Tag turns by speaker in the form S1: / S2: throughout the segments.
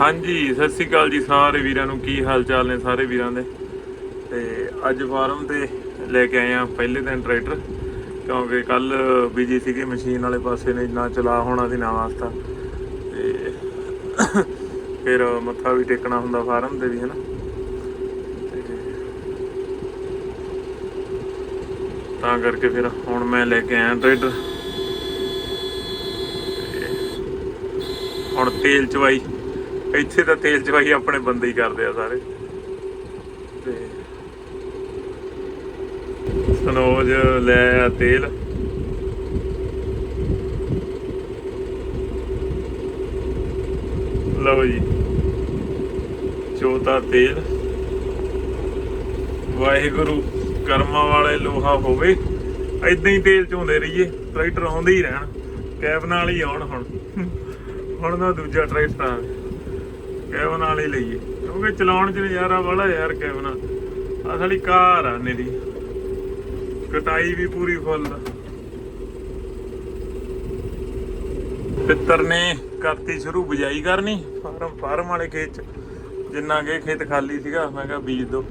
S1: ਹਾਂਜੀ, ਸਤਿ ਸ੍ਰੀ ਅਕਾਲ ਜੀ ਸਾਰੇ ਵੀਰਾਂ ਨੂੰ। ਕੀ ਹਾਲ ਚਾਲ ਨੇ ਸਾਰੇ ਵੀਰਾਂ ਦੇ? ਤੇ ਅੱਜ ਫਾਰਮ ਤੇ ਲੈ ਕੇ ਆਏ ਆ ਪਹਿਲੇ ਦਿਨ ਟਰੈਕਟਰ, ਕਿਉਂਕਿ ਕੱਲ ਬਿਜ਼ੀ ਸੀਗੇ ਮਸ਼ੀਨ ਵਾਲੇ ਪਾਸੇ ਨੇ, ਨਾ ਚਲਾ ਹੋਣਾ ਸੀ, ਨਾ ਵਾਸਤਾ। ਤੇ ਫਿਰ ਮੱਥਾ ਵੀ ਟੇਕਣਾ ਹੁੰਦਾ ਫਾਰਮ ਤੇ ਵੀ, ਹਨਾ? ਤੇ ਤਾਂ ਕਰਕੇ ਫਿਰ ਹੁਣ ਮੈਂ ਲੈ ਕੇ ਆਇਆ ਟਰੈਕਟਰ। ਹੁਣ ਤੇਲ ਚਵਾਈ। ਇੱਥੇ ਤਾਂ ਤੇਲ ਚਵਾਈ ਆਪਣੇ ਬੰਦੇ ਹੀ ਕਰਦੇ ਆ ਸਾਰੇ। ਤੇ ਸਨੋਜ ਲੈ ਆ ਤੇਲ। ਲਓ ਜੀ। ਚੋਤਾ ਤੇਲ। ਵਾਹਿਗੁਰੂ, ਕਰਮਾਂ ਵਾਲੇ ਲੋਹਾ ਹੋਵੇ। ਐਦਾਂ ਹੀ ਤੇਲ ਚੋਂਦੇ ਰਹੀਏ। ਟਰੈਕਟਰ ਆਉਂਦੇ ਹੀ ਰਹਿਣ। ਕੈਬ ਨਾਲ ਹੀ ਆਉਣ ਹੁਣ। ਹੁਣ ਦਾ ਦੂਜਾ ਟਰੈਕਟਰ ਆ। ਕੈਬ ਵਾਲੀ ਲਈਏ ਕਿਉਂਕਿ ਚਲਾਉਣ ਚ ਨਜ਼ਾਰਾ ਵਾਲਾ ਯਾਰ ਕੈਬ ਨਾਲ ਆ। ਸਾਡੀ ਕਾਰ ਆ ਨੇ ਦੀ ਕਟਾਈ ਵੀ ਪੂਰੀ ਫੁੱਲ ਪਿੱਤਰ ਨੇ ਕਰਤੀ ਸ਼ੁਰੂ ਬਜਾਈ ਕਰਨੀ, ਫਾਰਮ ਫਾਰਮ ਵਾਲੇ ਖੇਤ ਚ। ਜਿੰਨਾ ਕਿ ਖੇਤ ਖਾਲੀ ਸੀਗਾ, ਮੈਂ ਕਿਹਾ ਬੀਜ ਦੋ।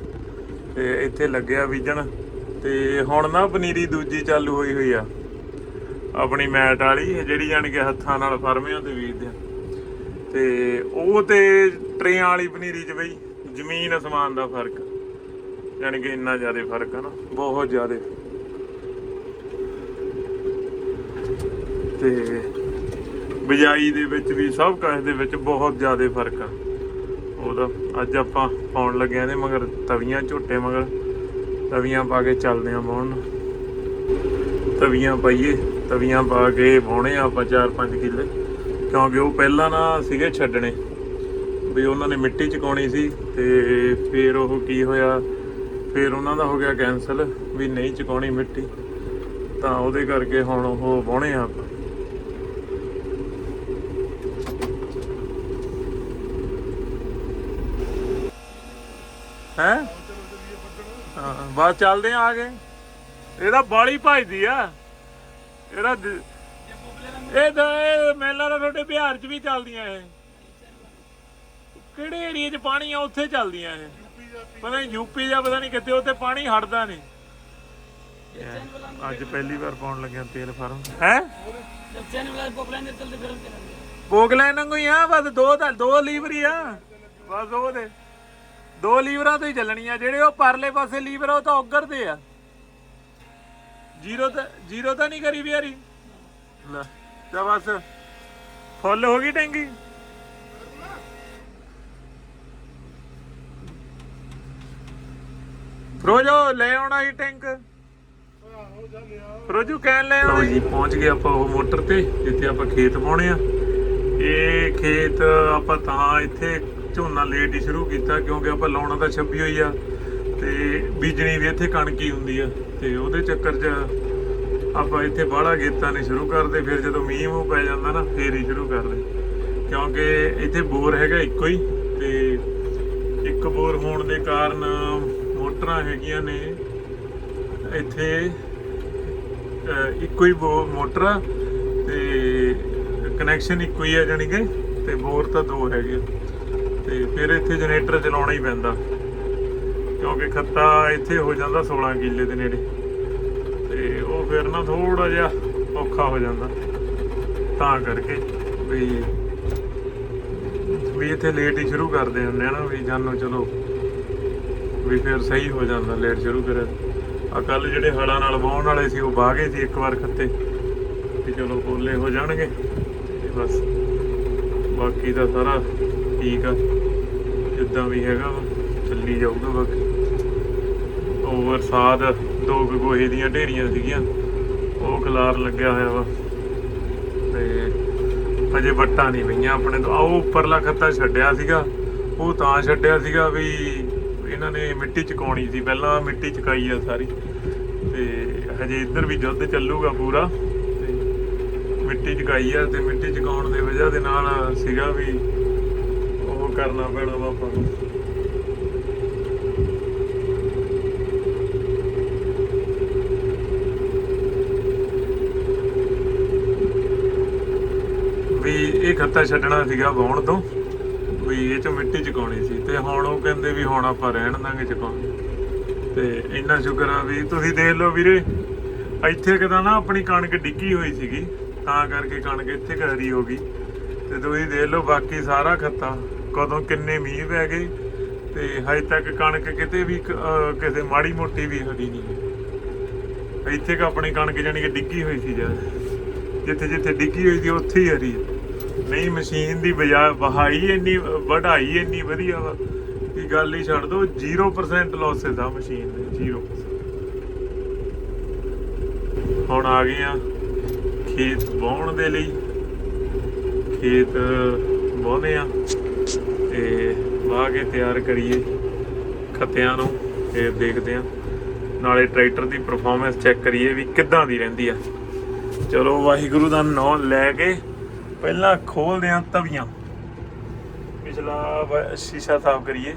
S1: ਤੇ ਇੱਥੇ ਲੱਗਿਆ ਬੀਜਣ। ਤੇ ਹੁਣ ਨਾ ਪਨੀਰੀ ਦੂਜੀ ਚਾਲੂ ਹੋਈ ਹੋਈ ਆ। ਆਪਣੀ ਮੈਟ ਵਾਲੀ, ਜਿਹੜੀ ਜਾਣ ਕੇ ਹੱਥਾਂ ਨਾਲ ਫਰਮਿਆਂ ਤੇ ਬੀਜਦੇ ਆ। ਤੇ ਉਹ ਤੇ ਟਰੇਆਂ ਵਾਲੀ ਪਨੀਰੀ ਚ ਬਈ ਜ਼ਮੀਨ ਅਸਮਾਨ ਦਾ ਫ਼ਰਕ। ਯਾਨੀ ਕਿ ਇੰਨਾ ਜ਼ਿਆਦਾ ਫ਼ਰਕ ਆ ਨਾ, ਬਹੁਤ ਜ਼ਿਆਦਾ। ਤੇ ਬਿਜਾਈ ਦੇ ਵਿੱਚ ਵੀ ਸਭ ਕੁਝ ਦੇ ਵਿੱਚ ਬਹੁਤ ਜ਼ਿਆਦਾ ਫ਼ਰਕ ਆ। ਉਹਦਾ ਅੱਜ ਆਪਾਂ ਪਾਉਣ ਲੱਗੇ ਆਂ ਨੇ ਮਗਰ ਤਵੀਆਂ, ਝੋਟੇ ਮਗਰ। ਤਵੀਆਂ ਪਾ ਕੇ ਚੱਲਦੇ ਆਂ ਬਾਉਣ ਤਵੀਆਂ ਪਾਈਏ, ਤਵੀਆਂ ਪਾ ਕੇ ਬਾਉਣੇ ਆ ਆਪਾਂ 4-5 ਕਿੱਲੇ। ਕਿਉਂਕਿ ਉਹ ਪਹਿਲਾਂ ਨਾ ਸੀਗੇ ਛੱਡਣੇ। ਵੀ ਉਹਨਾਂ ਨੇ ਮਿੱਟੀ ਚਕਾਉਣੀ ਸੀ ਤੇ ਫਿਰ ਉਹ ਕੀ ਹੋਇਆ, ਫਿਰ ਉਹਨਾਂ ਦਾ ਹੋ ਗਿਆ ਕੈਨਸਲ ਵੀ ਨਹੀਂ ਚਕਾਉਣੀ ਮਿੱਟੀ। ਤਾਂ ਉਹਦੇ ਕਰਕੇ ਹੁਣ ਉਹ ਬਾਉਣੇ ਆ ਆਪਾਂ। ਹੈ? ਹਾਂ, ਬਸ ਚੱਲਦੇ ਆ ਆ ਗਏ ਇਹਦਾ ਬਾਲੀ ਭਜਦੀ ਆ। ਇਹਦਾ ਇਹ ਤਾਂ ਇਹ ਮੇਲਾ ਤਾਂ ਤੁਹਾਡੇ ਬਿਹਾਰ 'ਚ ਵੀ ਚੱਲਦੀਆਂ ਇਹ। ਕਿਹੜੇ ਏਰੀਆ 'ਚ ਪਾਣੀ ਆ ਉੱਥੇ ਚੱਲਦੀਆਂ ਇਹ? ਪਤਾ ਨਹੀਂ ਯੂਪੀ ਜਾਂ ਪਤਾ ਨਹੀਂ ਕਿੱਥੇ ਉੱਥੇ ਪਾਣੀ ਹਟਦਾ ਨਹੀਂ। ਅੱਜ ਪਹਿਲੀ ਵਾਰ ਪਾਉਣ ਲੱਗਿਆ ਤੇਲ ਫਾਰਮ। ਹੈ? ਪੋਗਲਾਈਨ ਵਾਂਗੂ ਹੀ ਆ ਬਸ ਦੋ ਤਾਂ ਦੋ ਲੀਵਰ ਹੀ ਆ। ਬਸ ਉਹ ਦੇ ਦੋ ਲੀਵਰਾਂ ਤੋਂ ਹੀ ਚੱਲਣੀਆਂ ਜਿਹੜੇ ਉਹ ਪਰਲੇ ਪਾਸੇ ਲੀਵਰ ਉਹ ਤਾਂ ਔਗਰ ਆ। ਜ਼ੀਰੋ ਤਾਂ ਜ਼ੀਰੋ ਤਾਂ ਕਰੀ ਬਿਆਰੀ ਤਾਂ ਬਸ। ਫੁੱਲ ਹੋ ਗਈ ਟੈਂਕੀ ਫਰੋਜੋ ਲੈ ਆਉਣਾ ਹੀ ਟੈਂਕ। ਫਰੋਜੂ ਕਹਿਣ ਲੈ ਆਉਣਾ ਜੀ ਪਹੁੰਚ ਗਏ ਆਪਾਂ ਉਹ ਮੋਟਰ ਤੇ ਜਿੱਥੇ ਆਪਾਂ ਖੇਤ ਪਾਉਣੇ ਆ। ਇਹ ਖੇਤ ਆਪਾਂ ਤਾਂ ਇੱਥੇ ਝੋਨਾ ਲੇਟ ਹੀ ਸ਼ੁਰੂ ਕੀਤਾ ਕਿਉਂਕਿ ਆਪਾਂ ਲਾਉਣਾ ਤਾਂ 26 ਹੋਈ ਆ। ਤੇ ਬੀਜਣੀ ਵੀ ਇੱਥੇ ਕਣਕ ਹੁੰਦੀ ਆ। ਤੇ ਉਹਦੇ ਚੱਕਰ 'ਚ ਆਪਾਂ ਇੱਥੇ ਬਾਹਲਾ ਗੇਤਾਂ ਨਹੀਂ ਸ਼ੁਰੂ ਕਰਦੇ, ਫਿਰ ਜਦੋਂ ਮੀਂਹ ਮੂੰਹ ਪੈ ਜਾਂਦਾ ਨਾ, ਫੇਰ ਹੀ ਸ਼ੁਰੂ ਕਰਦੇ। ਕਿਉਂਕਿ ਇੱਥੇ ਬੋਰ ਹੈਗਾ ਇੱਕੋ ਹੀ, ਤੇ ਇੱਕ ਬੋਰ ਹੋਣ ਦੇ ਕਾਰਨ ਮੋਟਰਾਂ ਹੈਗੀਆਂ ਨੇ। ਇੱਥੇ ਇੱਕੋ ਹੀ ਬੋ- ਮੋਟਰ ਆ ਤੇ ਕਨੈਕਸ਼ਨ ਇੱਕੋ ਹੀ ਹੈ ਜਾਣੀ ਕਿ, ਤੇ ਬੋਰ ਤਾਂ ਦੋ ਹੈਗੇ ਤੇ ਫਿਰ ਇੱਥੇ ਜਨਰੇਟਰ ਚਲਾਉਣਾ ਹੀ ਪੈਂਦਾ। ਕਿਉਂਕਿ ਖੱਤਾ ਇੱਥੇ ਹੋ ਜਾਂਦਾ 16 ਕਿੱਲੇ ਦੇ ਨੇੜੇ। ਤੇ ਉਹ ਫਿਰ ਨਾ ਥੋੜਾ ਜਿਹਾ ਔਖਾ ਹੋ ਜਾਂਦਾ। ਤਾਂ ਕਰਕੇ ਵੀ ਵੀ ਇੱਥੇ ਲੇਟ ਹੀ ਸ਼ੁਰੂ ਕਰਦੇ ਹੁੰਦੇ ਆ ਨਾ ਵੀ ਜਾਨੋ ਚਲੋ ਵੀ ਫਿਰ ਸਹੀ ਹੋ ਜਾਂਦਾ ਲੇਟ ਸ਼ੁਰੂ ਕਰੇ। ਆ ਕੱਲ ਜਿਹੜੇ ਹਲਾਂ ਨਾਲ ਵਾਹੁਣ ਵਾਲੇ ਸੀ ਉਹ ਵਾਹ ਗਏ ਸੀ ਇੱਕ ਵਾਰ ਖੱਤੇ। ਤੇ ਚਲੋ ਪੋਲੇ ਹੋ ਜਾਣਗੇ। ਤੇ ਬਸ ਬਾਕੀ ਦਾ ਸਾਰਾ ਠੀਕ ਆ। ਜਿੱਦਾਂ ਵੀ ਹੈਗਾ ਵਾ, ਚੱਲੀ ਜਾਊਗਾ ਬਾਕੀ। ਉਹ ਬਰਸਾਤ ਦੋ ਗੋਹੇ ਦੀਆਂ ਢੇਰੀਆਂ ਸੀਗੀਆਂ। ਉਹ ਖਲਾਰ ਲੱਗਿਆ ਹੋਇਆ ਵਾ। ਤੇ ਅਜੇ ਵੱਟਾਂ ਨਹੀਂ ਪਈਆਂ ਆਪਣੇ ਤੋਂ। ਆ ਉੱਪਰਲਾ ਖੱਤਾ ਛੱਡਿਆ ਸੀਗਾ। ਉਹ ਤਾਂ ਛੱਡਿਆ ਸੀਗਾ ਵੀ ਇਹਨਾਂ ਨੇ ਮਿੱਟੀ ਚਕਾਉਣੀ ਸੀ। ਪਹਿਲਾਂ ਮਿੱਟੀ ਚਕਾਈ ਆ ਸਾਰੀ। ਤੇ ਹਜੇ ਇੱਧਰ ਵੀ ਜੁੱਧ ਚੱਲੂਗਾ ਪੂਰਾ। ਤੇ ਮਿੱਟੀ ਚਕਾਈ ਆ ਤੇ ਮਿੱਟੀ ਚਕਾਉਣ ਦੇ ਵਜ੍ਹਾ ਦੇ ਨਾਲ ਸੀਗਾ ਵੀ ਉਹ ਕਰਨਾ ਪੈਣਾ ਵਾ ਆਪਾਂ ਨੂੰ। ਵੀ ਇਹ ਖੱਤਾ ਛੱਡਣਾ ਸੀਗਾ ਵਾਉਣ ਤੋਂ, ਵੀ ਇਹ ਚ ਮਿੱਟੀ ਚਕਾਉਣੀ ਸੀ ਤੇ ਹੁਣ ਉਹ ਕਹਿੰਦੇ ਵੀ ਹੁਣ ਆਪਾਂ ਰਹਿਣ ਦਾਂਗੇ ਚਕਾਉਣੀ। ਤੇ ਇੰਨਾ ਸ਼ੁਕਰ ਆ ਵੀ ਤੁਸੀਂ ਦੇਖ ਲਓ ਵੀਰੇ, ਇੱਥੇ ਕਿਦਾ ਨਾ ਆਪਣੀ ਕਣਕ ਡਿੱਗੀ ਹੋਈ ਸੀਗੀ, ਤਾਂ ਕਰਕੇ ਕਣਕ ਇੱਥੇ ਘਰੀ ਹੋ ਗਈ। ਤੇ ਤੁਸੀਂ ਦੇਖ ਲਓ ਬਾਕੀ ਸਾਰਾ ਖੱਤਾ, ਕਦੋਂ ਕਿੰਨੇ ਮੀਂਹ ਪੈ ਗਏ, ਤੇ ਹਜੇ ਤੱਕ ਕਣਕ ਕਿਤੇ ਵੀ ਕਿਸੇ ਮਾੜੀ ਮੋਟੀ ਵੀ ਹਰੀ ਨਹੀਂ ਇੱਥੇ ਕ ਆਪਣੀ ਕਣਕ ਜਾਨੀ ਕਿ ਡਿੱਗੀ ਹੋਈ ਸੀ ਜਦ ਜਿੱਥੇ ਜਿੱਥੇ ਡਿੱਗੀ ਹੋਈ ਸੀ, ਉੱਥੇ ਹੀ ਹਰੀ ਹੈ। ਨਹੀਂ, ਮਸ਼ੀਨ ਦੀ ਬਜਾ ਵਹਾਈ ਇੰਨੀ, ਵਢਾਈ ਇੰਨੀ ਵਧੀਆ ਵਾ, ਕਿ ਗੱਲ ਹੀ ਛੱਡ ਦੋ 0% ਲਾਸ ਆ ਮਸ਼ੀਨ ਦੇ 0% ਹੁਣ ਆ ਗਏ ਆ ਖੇਤ ਵਾਹੁਣ ਦੇ ਲਈ। ਖੇਤ ਵਾਹੁੰਦੇ ਆ ਤੇ ਵਾਹ ਕੇ ਤਿਆਰ ਕਰੀਏ ਖੱਤਿਆਂ ਨੂੰ ਫਿਰ ਦੇਖਦੇ ਆ। ਨਾਲੇ ਟਰੈਕਟਰ ਦੀ ਪਰਫਾਰਮੈਂਸ ਚੈੱਕ ਕਰੀਏ ਵੀ ਕਿੱਦਾਂ ਦੀ ਰਹਿੰਦੀ ਆ। ਚਲੋ, ਵਾਹਿਗੁਰੂ ਦਾ ਨਾਮ ਲੈ ਕੇ ਪਹਿਲਾਂ ਖੋਲਦੇ ਆ ਤਵੀਆਂ। ਪਿਛਲਾ ਸ਼ੀਸ਼ਾ ਸਾਫ਼ ਕਰੀਏ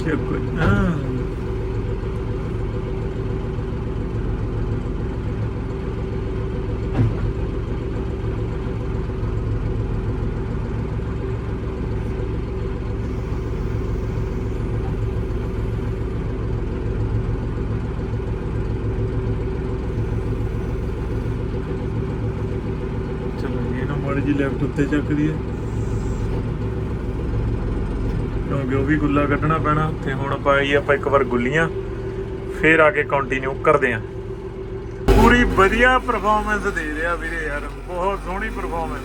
S1: ਚੱਕੋ ਹਾਂ ਚਲੋ ਜੀ ਇਹਨੂੰ ਮਾੜੀ ਜੀ ਲੈਫਟ ਉੱਤੇ ਚੱਕ ਦਈਏ ਕਿਉਂਕਿ ਉਹ ਵੀ ਗੁੱਲਾ ਕੱਢਣਾ ਪੈਣਾ ਤੇ ਹੁਣ ਪਾਈ ਆਪਾਂ ਇੱਕ ਵਾਰ ਗੁੱਲੀਆਂ, ਫੇਰ ਆ ਕੇ ਕੰਟੀਨਿਊ ਕਰਦੇ ਆਂ ਪੂਰੀ ਵਧੀਆ ਪਰਫਾਰਮੈਂਸ ਦੇ ਰਿਹਾ ਵੀਰੇ ਯਾਰ, ਬਹੁਤ ਸੋਹਣੀ ਪਰਫਾਰਮੈਂਸ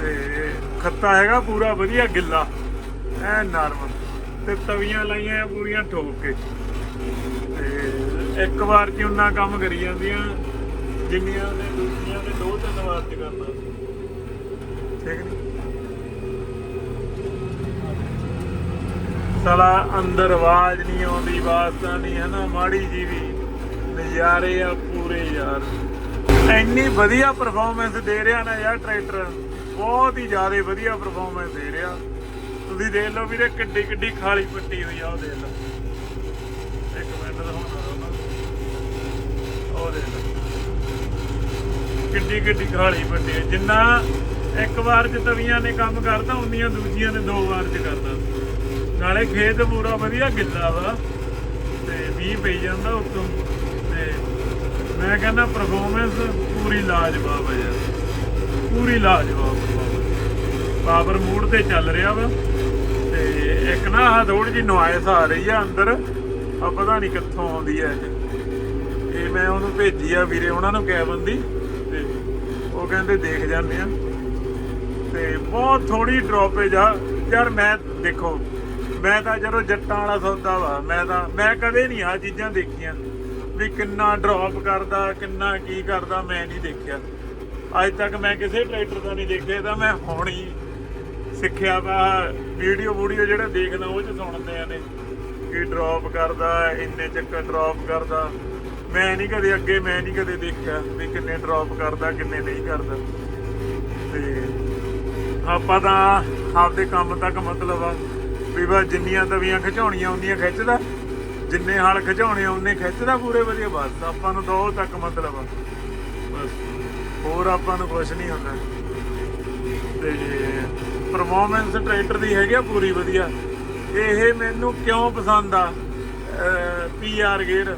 S1: ਤੇ ਖੱਤਾ ਹੈਗਾ ਪੂਰਾ, ਵਧੀਆ ਗਿੱਲਾ। ਐ ਨਰਮ। ਤੇ ਤਵੀਆਂ ਲਾਈਆਂ ਪੂਰੀਆਂ ਠੋਕ ਕੇ। ਤੇ ਇੱਕ ਵਾਰ ਚ ਉਹਨਾਂ ਕੰਮ ਕਰੀ ਜਾਂਦੀਆਂ। ਜਿੰਨੀਆਂ ਦੇ ਦੂਜੀਆਂ ਦੇ ਦੋ ਤਿੰਨ ਵਾਰ ਚ ਕਰਨਾ। ਠੀਕ ਨਹੀਂ ਸਾਲਾ ਅੰਦਰ ਆਵਾਜ਼ ਨਹੀਂ ਆਉਂਦੀ ਵਾਸਤਾ ਨਹੀਂ ਹੈ ਨਾ? ਮਾੜੀ ਜੀ ਵੀ। ਨਜ਼ਾਰੇ ਆ ਪੂਰੇ ਯਾਰ। ਇੰਨੀ ਵਧੀਆ ਪਰਫਾਰਮੈਂਸ ਦੇ ਰਿਹਾ ਨਾ ਯਾਰ ਟਰੈਕਟਰ ਬਹੁਤ ਹੀ ਜ਼ਿਆਦਾ ਵਧੀਆ ਪਰਫਾਰਮੈਂਸ ਦੇ ਰਿਹਾ। ਤੁਸੀਂ ਦੇਖ ਲਓ ਵੀਰੇ ਕਿੱਡੀ ਕਿੱਡੀ ਖਾਲੀ ਪੱਟੀ ਹੋਈ ਆ ਉਹ ਦੇਖ ਲਓ। ਇੱਕ ਮਿੰਟ ਦਿਖਾਉਣਾ ਉਹ ਦੇਖ ਲਓ। ਕਿੱਡੀ ਕਿੱਡੀ ਖਾਲੀ ਵੱਡੀ ਹੈ। ਜਿੰਨਾ ਇੱਕ ਵਾਰ ਚ ਤਵੀਆਂ ਨੇ ਕੰਮ ਕਰਦਾ ਉਨੀਆਂ ਦੂਜੀਆਂ ਨੇ ਦੋ ਵਾਰ ਚ ਕਰਦਾ ਨਾਲੇ ਖੇਤ ਪੂਰਾ ਵਧੀਆ ਗਿੱਲਾ ਵਾ ਤੇ ਮੀਂਹ ਪਈ ਜਾਂਦਾ ਉੱਤੋਂ। ਤੇ ਮੈਂ ਕਹਿੰਦਾ ਪਰਫਾਰਮੈਂਸ ਪੂਰੀ ਲਾਜਵਾਬ ਹੈ ਯਾਰ। ਪੂਰੀ ਲਾਜਵਾਬ ਪਾਵਰ ਮੂਡ ਤੇ ਚੱਲ ਰਿਹਾ ਵਾ। ਤੇ ਇੱਕ ਨਾ ਆਹ ਥੋੜੀ ਜੀ ਨੁਆਇਸ ਆ ਰਹੀ ਆ ਅੰਦਰ। ਆ ਪਤਾ ਨਹੀਂ ਕਿੱਥੋਂ ਆਉਂਦੀ ਹੈ। ਇਹ ਮੈਂ ਉਹਨੂੰ ਭੇਜੀ ਆ ਵੀਰੇ, ਉਹਨਾਂ ਨੂੰ ਕੈਬਨ ਦੀ ਉਹ ਕਹਿੰਦੇ ਦੇਖ ਜਾਂਦੇ ਆ। ਤੇ ਬਹੁਤ ਥੋੜੀ ਡ੍ਰੌਪੇਜ ਆ। ਯਾਰ ਮੈਂ, ਦੇਖੋ, ਮੈਂ ਤਾਂ ਜਦੋਂ ਜੱਟਾਂ ਵਾਲਾ ਸੌਦਾ ਵਾ, ਮੈਂ ਤਾਂ, ਮੈਂ ਕਦੇ ਨਹੀਂ ਆ ਚੀਜ਼ਾਂ ਦੇਖੀਆਂ। ਵੀ ਕਿੰਨਾ ਡ੍ਰੌਪ ਕਰਦਾ, ਕਿੰਨਾ ਕੀ ਕਰਦਾ, ਮੈਂ ਨਹੀਂ ਦੇਖਿਆ। ਅੱਜ ਤੱਕ ਮੈਂ ਕਿਸੇ ਟਰੈਕਟਰ ਦਾ ਨਹੀਂ ਦੇਖਿਆ ਤਾਂ ਮੈਂ ਹੁਣ ਹੀ ਸਿੱਖਿਆ ਵਾ। ਵੀਡੀਓ ਵੀਡੀਓ ਜਿਹੜਾ ਦੇਖਦਾ, ਉਹ ਚ ਸੁਣਦੇ ਆ ਨੇ। ਕਿ ਡ੍ਰੌਪ ਕਰਦਾ, ਇੰਨੇ ਚੱਕਰ ਡ੍ਰੌਪ ਕਰਦਾ। ਮੈਂ ਨਹੀਂ ਕਦੇ ਅੱਗੇ, ਮੈਂ ਨਹੀਂ ਕਦੇ ਦੇਖਿਆ ਵੀ ਕਿੰਨੇ ਡ੍ਰੌਪ ਕਰਦਾ, ਕਿੰਨੇ ਨਹੀਂ ਕਰਦਾ। ਤੇ ਆਪਾਂ ਤਾਂ ਆਪਦੇ ਕੰਮ ਤੱਕ ਮਤਲਬ ਆ ਵੀ ਬਸ ਜਿੰਨੀਆਂ ਤਵੀਆਂ ਖਿਚਾਉਣੀਆਂ ਹੁੰਦੀਆਂ ਖਿੱਚਦਾ, ਜਿੰਨੇ ਹਾਲ ਖਿਚਾਉਣੇ ਆ, ਉਹਨੇ ਖਿੱਚਦਾ ਪੂਰੇ ਵਧੀਆ, ਬਸ ਆਪਾਂ ਨੂੰ ਦੋ ਤੱਕ ਮਤਲਬ ਆ। ਬਸ, ਹੋਰ ਆਪਾਂ ਨੂੰ ਕੁਝ ਨਹੀਂ ਹੁੰਦਾ। ਤੇ ਪਰਫਾਰਮੈਂਸ ਟਰੈਕਟਰ ਦੀ ਹੈਗੀ ਆ ਪੂਰੀ ਵਧੀਆ। ਇਹ ਮੈਨੂੰ ਕਿਉਂ ਪਸੰਦ ਆ? ਪੀਆਰ ਗੇਅਰ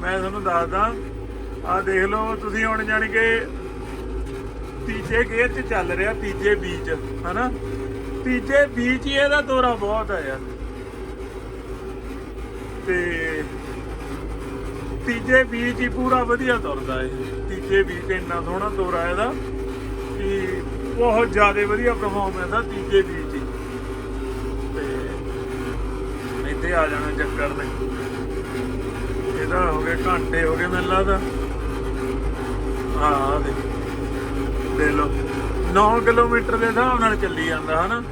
S1: ਮੈਂ ਤੁਹਾਨੂੰ ਦੱਸਦਾ ਆ ਦੇਖ ਲਓ, ਤੁਸੀਂ ਹੁਣ ਜਾਣੀ ਕਿ ਤੀਜੇ ਗੇਅਰ 'ਚ ਚੱਲ ਰਿਹਾ, ਤੀਜੇ ਬੀਚ, ਹਨਾ? ਤੀਜੇ ਬੀਚ ਹੀ ਇਹਦਾ ਦੌਰਾ ਬਹੁਤ ਆ ਯਾਰ। ਤੇ ਤੀਜੇ ਬੀਚ ਹੀ ਪੂਰਾ ਵਧੀਆ ਤੁਰਦਾ ਏ ਤੀਜੇ ਬੀਚ ਇੰਨਾ ਸੋਹਣਾ ਦੌਰਾ ਇਹਦਾ ਕਿ ਬਹੁਤ ਜ਼ਿਆਦਾ ਵਧੀਆ ਪਰਫਾਰਮੈਂਸ ਆ ਤੀਜੇ ਬੀਚ ਹੀ। ਤੇ ਇੱਥੇ ਆ ਜਾਣਾ ਚੱਕਰ ਨੇ ਇਹਦਾ ਹੋ ਗਏ, ਘੰਟੇ ਹੋ ਗਏ ਮੈਨੂੰ ਲੱਗਦਾ। ਹਾਂ, ਆਹ ਦੇ ਲਓ। 9 ਕਿਲੋਮੀਟਰ ਦੇ ਹਿਸਾਬ ਨਾਲ ਚੱਲੀ ਜਾਂਦਾ, ਹਨਾ?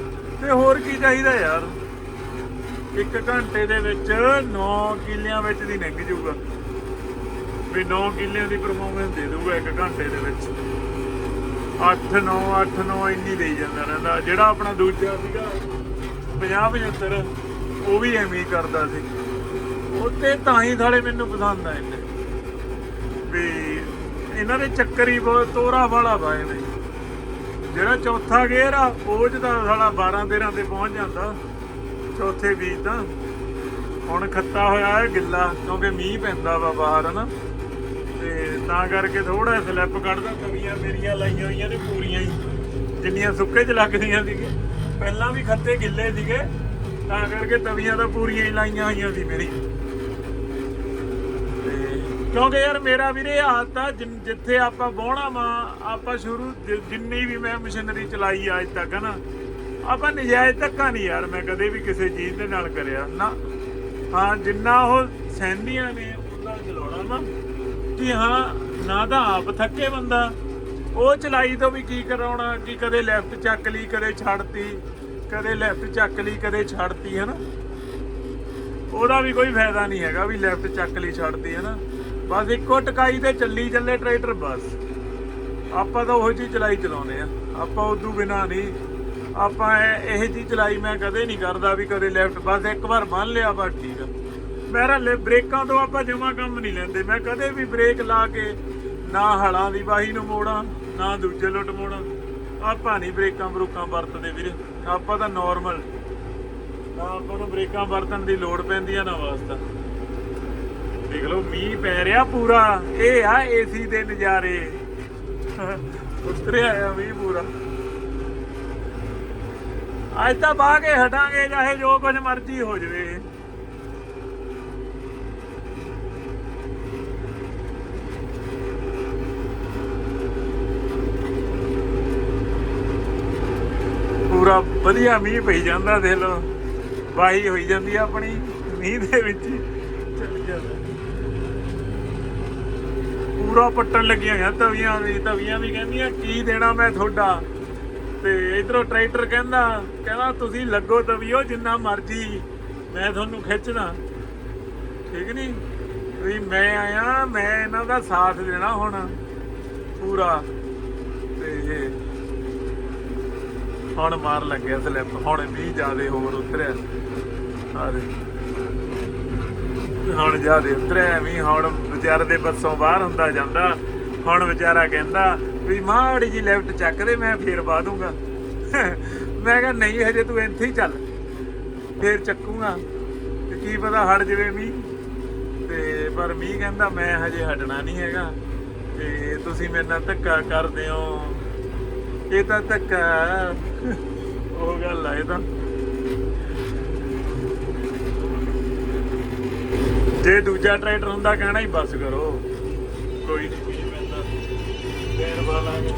S1: ਤੇ ਹੋਰ ਕੀ ਚਾਹੀਦਾ ਯਾਰ? ਇੱਕ ਘੰਟੇ ਦੇ ਵਿੱਚ 9 ਕਿੱਲਿਆਂ ਵਿੱਚ ਦੀ ਨਿੰਗ ਜਾਊਗਾ। ਵੀ 9 ਕਿਲਿਆਂ ਦੀ ਪਰਫਾਰਮੈਂਸ ਦੇ ਦੂਗਾ ਇੱਕ ਘੰਟੇ ਦੇ ਵਿੱਚ। 8 9 8 9 ਇੰਨੀ ਦੇ ਜਾਂਦਾ ਰਹਿੰਦਾ। ਜਿਹੜਾ ਆਪਣਾ ਦੂਜਾ ਸੀਗਾ 50 75 ਉਹ ਵੀ ਐਵੇਂ ਹੀ ਕਰਦਾ ਸੀ। ਉੱਤੇ ਤਾਂ ਹੀ ਥਾਲੇ ਮੈਨੂੰ ਪਸੰਦ ਆਏ ਨੇ। ਵੀ ਇਹਨਾਂ ਦੇ ਚੱਕਰ ਹੀ ਬਹੁਤ ਤੋਰਾ ਵਾਲਾ ਵਾ ਇਹਨੇ ਜਿਹੜਾ ਚੌਥਾ ਗੇਅਰ ਆ, ਉਹ ਚ ਤਾਂ ਸਾਲਾ 12 13 ਤੇ ਪਹੁੰਚ ਜਾਂਦਾ। ਚੌਥੇ ਬੀਜ ਤਾਂ। ਹੁਣ ਖੱਤਾ ਹੋਇਆ ਹੈ ਗਿੱਲਾ, ਕਿਉਂਕਿ ਮੀਂਹ ਪੈਂਦਾ ਵਾ ਬਾਹਰ ਹਨਾ। ਤੇ ਤਾਂ ਕਰਕੇ ਥੋੜਾ ਸਲਿੱਪ ਕੱਢਦਾ, ਤਵੀਆਂ ਮੇਰੀਆਂ ਲਾਈਆਂ ਹੋਈਆਂ ਨੇ ਪੂਰੀਆਂ ਹੀ। ਜਿੰਨੀਆਂ ਸੁੱਕੇ ਚ ਲੱਗਦੀਆਂ ਸੀਗੇ ਪਹਿਲਾਂ ਵੀ ਖੱਤੇ ਗਿੱਲੇ ਸੀਗੇ, ਤਾਂ ਕਰਕੇ ਤਵੀਆਂ ਤਾਂ ਪੂਰੀਆਂ ਹੀ ਲਾਈਆਂ ਹੋਈਆਂ ਸੀ ਮੇਰੀ ਕਿਉਂਕਿ ਯਾਰ ਮੇਰਾ ਵੀਰੇ ਹਾਲਤ ਆ, ਜਿਨ- ਜਿੱਥੇ ਆਪਾਂ ਬੋਹਣਾ ਵਾ, ਆਪਾਂ ਸ਼ੁਰੂ ਜਿ- ਜਿੰਨੀ ਵੀ ਮੈਂ ਮਸ਼ੀਨਰੀ ਚਲਾਈ ਆ ਅੱਜ ਤੱਕ ਨਾ ਆਪਾਂ ਨਜਾਇਜ਼ ਧੱਕਾ ਨਹੀਂ ਯਾਰ ਮੈਂ ਕਦੇ ਵੀ ਕਿਸੇ ਚੀਜ਼ ਦੇ ਨਾਲ ਕਰਿਆ, ਨਾ। ਹਾਂ, ਜਿੰਨਾ ਉਹ ਸਹਿੰਦੀਆਂ ਨੇ ਉਹਨਾਂ ਚਲਾਉਣਾ ਵਾ। ਕਿ ਹਾਂ, ਨਾ ਤਾਂ ਆਪ ਥੱਕੇ ਬੰਦਾ। ਉਹ ਚਲਾਈ ਤੋਂ ਵੀ ਕੀ ਕਰਾਉਣਾ, ਕਿ ਕਦੇ ਲੈਫਟ ਚੱਕ ਲਈ, ਕਦੇ ਛੱਡਤੀ, ਕਦੇ ਲੈਫਟ ਚੱਕ ਲਈ, ਕਦੇ ਛੱਡਤੀ ਹੈ ਨਾ ਉਹਦਾ ਵੀ ਕੋਈ ਫਾਇਦਾ ਨਹੀਂ ਹੈਗਾ ਵੀ ਲੈਫਟ ਚੱਕ ਲਈ ਛੱਡਦੀ ਹੈ ਨਾ। ਬਸ ਇੱਕੋ ਟਕਾਈ ਤੇ ਚੱਲੀ ਚੱਲੇ ਟਰੈਕਟਰ ਬਸ। ਆਪਾਂ ਤਾਂ ਉਹੋ ਚੀਜ਼ ਚਲਾਈ ਚਲਾਉਂਦੇ ਆ। ਆਪਾਂ ਉਦੋਂ ਬਿਨਾ ਨਹੀਂ। ਆਪਾਂ ਇਹ ਇਹ ਜਿਹੀ ਚਲਾਈ ਮੈਂ ਕਦੇ ਨਹੀਂ ਕਰਦਾ ਵੀ ਕਦੇ ਲੈਫਟ ਬਸ ਇੱਕ ਵਾਰ ਬੰਨ ਲਿਆ ਬਸ ਠੀਕ ਆ। ਮੇਰਾ ਲੈ ਬ੍ਰੇਕਾਂ ਤੋਂ ਆਪਾਂ ਜਮਾ ਕੰਮ ਨਹੀਂ ਲੈਂਦੇ। ਮੈਂ ਕਦੇ ਵੀ ਬ੍ਰੇਕ ਲਾ ਕੇ ਨਾ ਹਲਾਂ ਦੀ ਬਾਹੀ ਨੂੰ ਮੋੜਾਂ, ਨਾ ਦੂਜੇ ਲੁੱਟ ਮੋੜਾਂ। ਆਪਾਂ ਨਹੀਂ ਬ੍ਰੇਕਾਂ ਬਰੂਕਾਂ ਵਰਤਦੇ ਵੀਰੇ। ਆਪਾਂ ਤਾਂ ਨਾਰਮਲ ਨਾ ਆਪਾਂ ਨੂੰ ਬ੍ਰੇਕਾਂ ਵਰਤਣ ਦੀ ਲੋੜ ਪੈਂਦੀ ਆ ਨਾ ਵਾਸਤਾ। ਦੇਖ ਲਓ, ਮੀਂਹ ਪੈ ਰਿਹਾ ਪੂਰਾ। ਇਹ ਆ ਏਸੀ ਦੇ ਨਜ਼ਾਰੇ। ਉਤਰਿਆ ਆ ਮੀਂਹ ਪੂਰਾ। ਅੱਜ ਤਾਂ ਬਾਹ ਕੇ ਹਟਾਂਗੇ, ਚਾਹੇ ਜੋ ਕੁਝ ਮਰਜ਼ੀ ਹੋ ਜਵੇ। ਪੂਰਾ ਵਧੀਆ ਮੀਂਹ ਪਈ ਜਾਂਦਾ, ਦੇਖ ਲਓ। ਵਾਹੀ ਹੋਈ ਜਾਂਦੀ ਆ ਆਪਣੀ ਮੀਂਹ ਦੇ ਵਿੱਚ। ਪੂਰਾ ਪੱਟਣ ਲੱਗੀਆਂ ਹੋਈਆਂ ਤਵੀਆਂ ਵੀ ਤਵੀਆਂ ਵੀ ਕਹਿੰਦੀਆਂ, ਕੀ ਦੇਣਾ ਮੈਂ ਤੁਹਾਡਾ? ਤੇ ਇਧਰੋਂ ਟਰੈਕਟਰ ਕਹਿੰਦਾ ਕਹਿੰਦਾ, ਤੁਸੀਂ ਲੱਗੋ ਤਵੀਓ ਜਿੰਨਾ ਮਰਜ਼ੀ, ਮੈਂ ਤੁਹਾਨੂੰ ਖਿੱਚਦਾ। ਠੀਕ ਨਹੀਂ ਵੀ ਮੈਂ ਆਇਆ, ਮੈਂ ਇਹਨਾਂ ਦਾ ਸਾਥ ਦੇਣਾ ਹੁਣ ਪੂਰਾ ਤੇ ਹੁਣ ਮਾਰ ਲੱਗਿਆ ਸਲਿੱਪ ਹੁਣ ਵੀ ਜਿਆਦੇ ਹੋਰ ਉਤਰਿਆ। ਆ ਹੁਣ ਜਿਆਦੇ ਉਤਰਿਆ ਵੀ ਹੁਣ ਵਿਚਾਰੇ ਦੇ ਬੱਸੋਂ ਬਾਹਰ ਹੁੰਦਾ ਜਾਂਦਾ। ਹੁਣ ਵਿਚਾਰਾ ਕਹਿੰਦਾ ਵੀ ਮਾੜੀ ਜੀ ਲੈਫਟ ਚੱਕ ਦੇ, ਮੈਂ ਫੇਰ ਪਾ ਦੂੰਗਾ। ਮੈਂ ਕਿਹਾ ਨਹੀਂ, ਹਜੇ ਤੂੰ ਇੱਥੇ ਹੀ ਚੱਲ। ਫੇਰ ਚੱਕੂਗਾ। ਤੇ ਕੀ ਪਤਾ ਹਟ ਜਵੇ ਮੀਂਹ। ਤੇ ਪਰ ਮੀਂਹ ਕਹਿੰਦਾ ਮੈਂ ਹਜੇ ਹਟਣਾ ਨਹੀਂ ਹੈਗਾ। ਤੇ ਤੁਸੀਂ ਮੇਰੇ ਨਾਲ ਧੱਕਾ ਕਰਦੇ ਹੋ। ਇਹ ਤਾਂ ਧੱਕਾ ਉਹ ਗੱਲ ਆ, ਇਹ ਤਾਂ। ਜੇ ਦੂਜਾ ਟਰੈਕਟਰ ਹੁੰਦਾ, ਕਹਿਣਾ ਹੀ ਬਸ ਕਰੋ। ਕੋਈ ਨਹੀਂ ਪੈਂਦਾ ਫੇਰ ਬਾਲਾਂਗੇ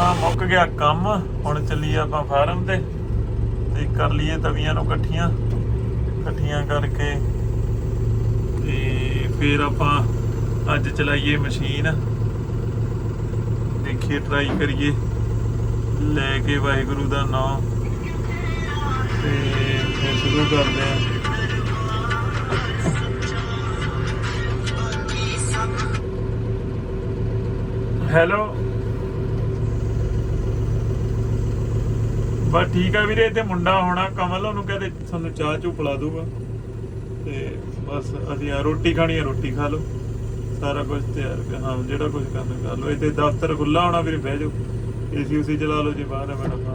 S1: ਆਪਣਾ ਮੁੱਕ ਗਿਆ ਕੰਮ, ਹੁਣ ਚੱਲੀਏ ਆਪਾਂ ਫਾਰਮ ਤੇ ਤੇ ਕਰ ਲਈਏ ਤਵੀਆਂ ਨੂੰ ਇਕੱਠੀਆਂ ਇਕੱਠੀਆਂ ਕਰਕੇ ਤੇ ਫਿਰ ਆਪਾਂ ਅੱਜ ਚਲਾਈਏ ਮਸ਼ੀਨ। ਦੇਖੀਏ ਟਰਾਈ ਕਰੀਏ। ਲੈ ਕੇ ਵਾਹਿਗੁਰੂ ਦਾ ਨਾਮ। ਤੇ ਫਿਰ ਸ਼ੁਰੂ ਕਰਦੇ ਆਂ ਹੈਲੋ। ਬਸ ਠੀਕ ਆ ਵੀਰੇ, ਇੱਥੇ ਮੁੰਡਾ ਹੋਣਾ, ਕਮਲ, ਉਹਨੂੰ ਕਹਿੰਦੇ ਤੁਹਾਨੂੰ ਚਾਹ ਚੂ ਪਿਲਾ ਦੂਗਾ ਤੇ ਬਸ ਅਸੀਂ ਆ, ਰੋਟੀ ਖਾਣੀ ਆ, ਰੋਟੀ ਖਾ ਲਓ। ਸਾਰਾ ਕੁਝ ਤਿਆਰ ਹਾਂ, ਜਿਹੜਾ ਕੁਝ ਕਰਨਾ ਕਰ ਲਓ। ਇੱਥੇ ਦਫ਼ਤਰ ਖੁੱਲਾ ਹੋਣਾ ਵੀਰੇ, ਬਹਿ ਜਾਓ। ਏਸੀ ਉਸੀ ਚਲਾ ਲਓ ਜੇ ਬਾਹਰ ਹੈ ਮੈਡਮ।